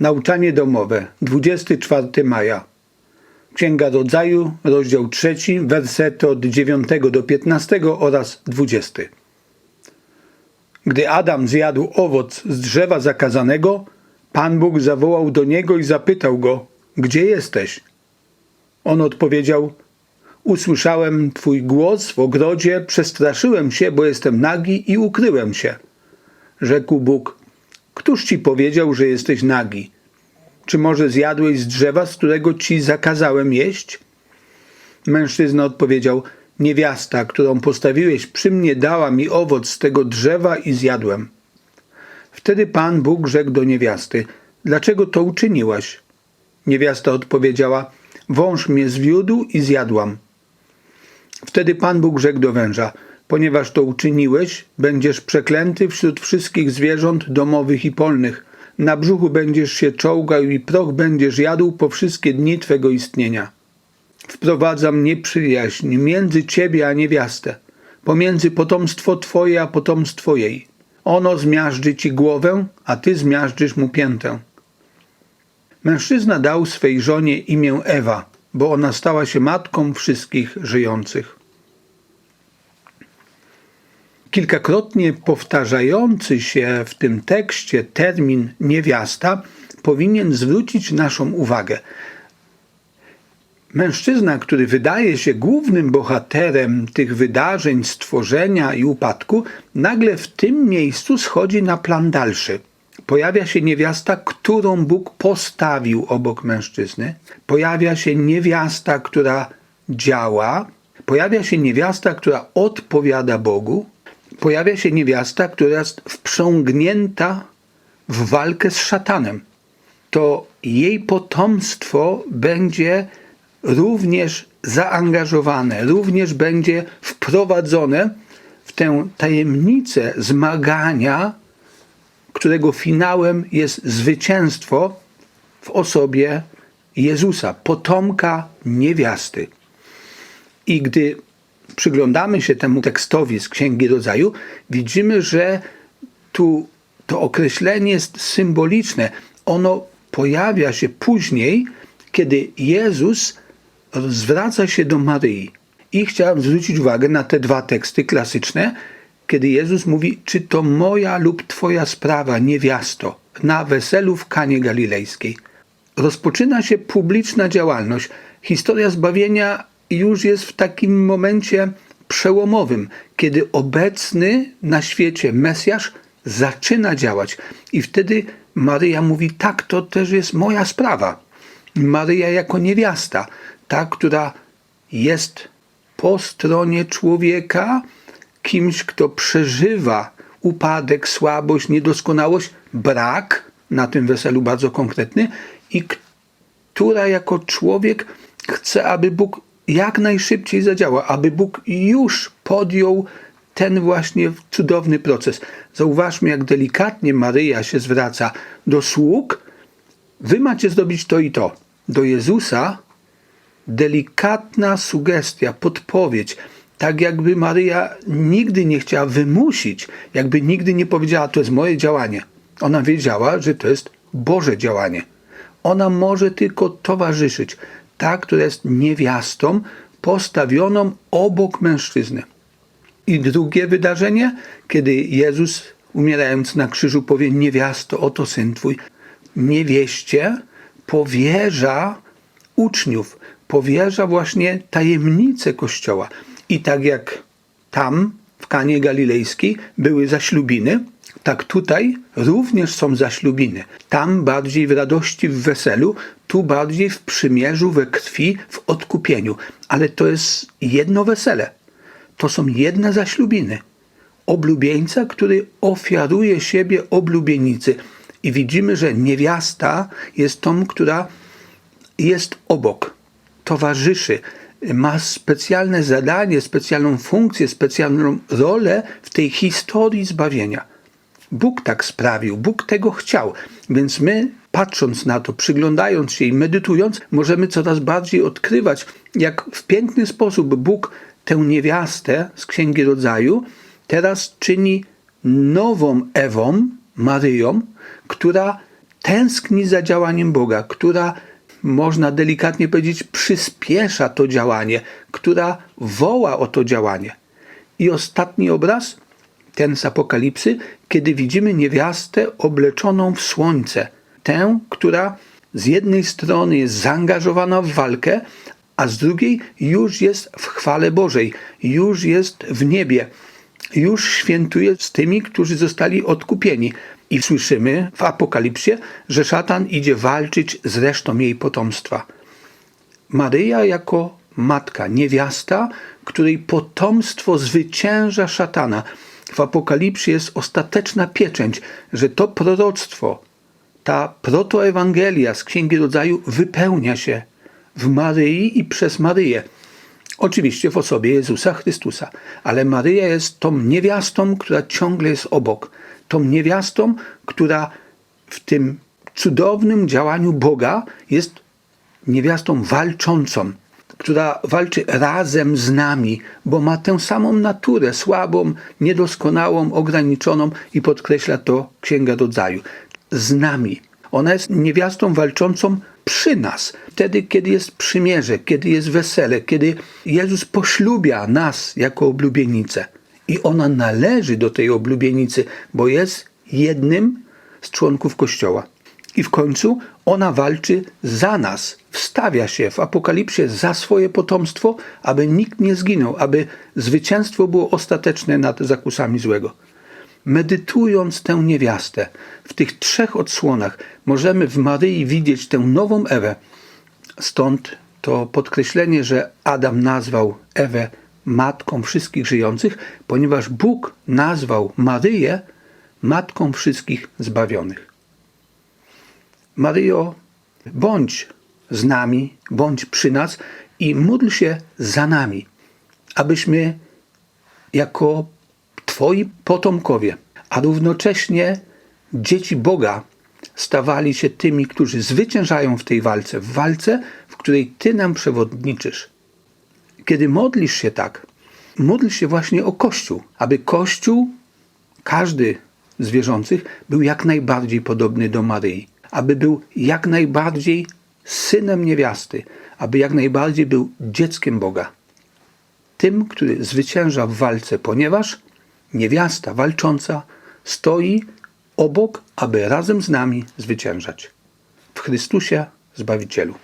Nauczanie domowe, 24 maja. Księga Rodzaju, rozdział 3, wersety od 9 do 15 oraz 20. Gdy Adam zjadł owoc z drzewa zakazanego, Pan Bóg zawołał do niego i zapytał go: Gdzie jesteś? On odpowiedział: Usłyszałem Twój głos w ogrodzie, przestraszyłem się, bo jestem nagi i ukryłem się. Rzekł Bóg: Któż ci powiedział, że jesteś nagi? Czy może zjadłeś z drzewa, z którego ci zakazałem jeść? Mężczyzna odpowiedział: Niewiasta, którą postawiłeś przy mnie, dała mi owoc z tego drzewa i zjadłem. Wtedy Pan Bóg rzekł do niewiasty: Dlaczego to uczyniłaś? Niewiasta odpowiedziała: Wąż mnie zwiódł i zjadłam. Wtedy Pan Bóg rzekł do węża: Ponieważ to uczyniłeś, będziesz przeklęty wśród wszystkich zwierząt domowych i polnych. Na brzuchu będziesz się czołgał i proch będziesz jadł po wszystkie dni twego istnienia. Wprowadzam nieprzyjaźń między ciebie a niewiastę, pomiędzy potomstwo twoje a potomstwo jej. Ono zmiażdży ci głowę, a ty zmiażdżysz mu piętę. Mężczyzna dał swej żonie imię Ewa, bo ona stała się matką wszystkich żyjących. Kilkakrotnie powtarzający się w tym tekście termin niewiasta powinien zwrócić naszą uwagę. Mężczyzna, który wydaje się głównym bohaterem tych wydarzeń, stworzenia i upadku, nagle w tym miejscu schodzi na plan dalszy. Pojawia się niewiasta, którą Bóg postawił obok mężczyzny. Pojawia się niewiasta, która działa. Pojawia się niewiasta, która odpowiada Bogu. Pojawia się niewiasta, która jest wprzągnięta w walkę z szatanem. To jej potomstwo będzie również zaangażowane, również będzie wprowadzone w tę tajemnicę zmagania, którego finałem jest zwycięstwo w osobie Jezusa, potomka niewiasty. I gdy przyglądamy się temu tekstowi z Księgi Rodzaju, widzimy, że tu to określenie jest symboliczne. Ono pojawia się później, kiedy Jezus zwraca się do Maryi. I chciałem zwrócić uwagę na te dwa teksty klasyczne, kiedy Jezus mówi, czy to moja lub twoja sprawa, niewiasto, na weselu w Kanie Galilejskiej. Rozpoczyna się publiczna działalność. Historia zbawienia już jest w takim momencie przełomowym, kiedy obecny na świecie Mesjasz zaczyna działać. I wtedy Maryja mówi: Tak, to też jest moja sprawa. Maryja jako niewiasta, ta, która jest po stronie człowieka, kimś, kto przeżywa upadek, słabość, niedoskonałość, brak, na tym weselu bardzo konkretny, i która jako człowiek chce, aby Bóg jak najszybciej zadziałał, aby Bóg już podjął ten właśnie cudowny proces. Zauważmy, jak delikatnie Maryja się zwraca do sług. Wy macie zrobić to i to. Do Jezusa delikatna sugestia, podpowiedź, tak jakby Maryja nigdy nie chciała wymusić, jakby nigdy nie powiedziała, to jest moje działanie. Ona wiedziała, że to jest Boże działanie. Ona może tylko towarzyszyć, ta, która jest niewiastą postawioną obok mężczyzny. I drugie wydarzenie, kiedy Jezus, umierając na krzyżu, powie: Niewiasto, oto syn twój. Niewieście powierza uczniów, powierza właśnie tajemnicę Kościoła. I tak jak tam, w Kanie Galilejskiej, były zaślubiny, tak tutaj również są zaślubiny. Tam bardziej w radości, w weselu, tu bardziej w przymierzu, we krwi, w odkupieniu. Ale to jest jedno wesele. To są jedne zaślubiny. Oblubieńca, który ofiaruje siebie oblubienicy. I widzimy, że niewiasta jest tą, która jest obok, towarzyszy, ma specjalne zadanie, specjalną funkcję, specjalną rolę w tej historii zbawienia. Bóg tak sprawił, Bóg tego chciał, więc my, patrząc na to, przyglądając się i medytując, możemy coraz bardziej odkrywać, jak w piękny sposób Bóg tę niewiastę z Księgi Rodzaju teraz czyni nową Ewą, Maryją, która tęskni za działaniem Boga, która, można delikatnie powiedzieć, przyspiesza to działanie, która woła o to działanie. I ostatni obraz, ten z Apokalipsy, kiedy widzimy niewiastę obleczoną w słońce, tę, która z jednej strony jest zaangażowana w walkę, a z drugiej już jest w chwale Bożej, już jest w niebie, już świętuje z tymi, którzy zostali odkupieni. I słyszymy w Apokalipsie, że szatan idzie walczyć z resztą jej potomstwa. Maryja jako matka, niewiasta, której potomstwo zwycięża szatana. W Apokalipsie jest ostateczna pieczęć, że to proroctwo, ta protoewangelia z Księgi Rodzaju wypełnia się w Maryi i przez Maryję. Oczywiście w osobie Jezusa Chrystusa, ale Maryja jest tą niewiastą, która ciągle jest obok, tą niewiastą, która w tym cudownym działaniu Boga jest niewiastą walczącą, która walczy razem z nami, bo ma tę samą naturę, słabą, niedoskonałą, ograniczoną i podkreśla to Księga Rodzaju. Z nami. Ona jest niewiastą walczącą przy nas, wtedy, kiedy jest przymierze, kiedy jest wesele, kiedy Jezus poślubia nas jako oblubienicę. I ona należy do tej oblubienicy, bo jest jednym z członków Kościoła. I w końcu ona walczy za nas, wstawia się w Apokalipsie za swoje potomstwo, aby nikt nie zginął, aby zwycięstwo było ostateczne nad zakusami złego. Medytując tę niewiastę w tych trzech odsłonach, możemy w Maryi widzieć tę nową Ewę. Stąd to podkreślenie, że Adam nazwał Ewę matką wszystkich żyjących, ponieważ Bóg nazwał Maryję matką wszystkich zbawionych. Maryjo, bądź z nami, bądź przy nas i módl się za nami, abyśmy jako Twoi potomkowie, a równocześnie dzieci Boga stawali się tymi, którzy zwyciężają w tej walce, w walce, w której Ty nam przewodniczysz. Kiedy modlisz się tak, módl się właśnie o Kościół, aby Kościół, każdy z wierzących, był jak najbardziej podobny do Maryi, aby był jak najbardziej synem niewiasty, aby jak najbardziej był dzieckiem Boga. Tym, który zwycięża w walce, ponieważ niewiasta walcząca stoi obok, aby razem z nami zwyciężać. W Chrystusie Zbawicielu.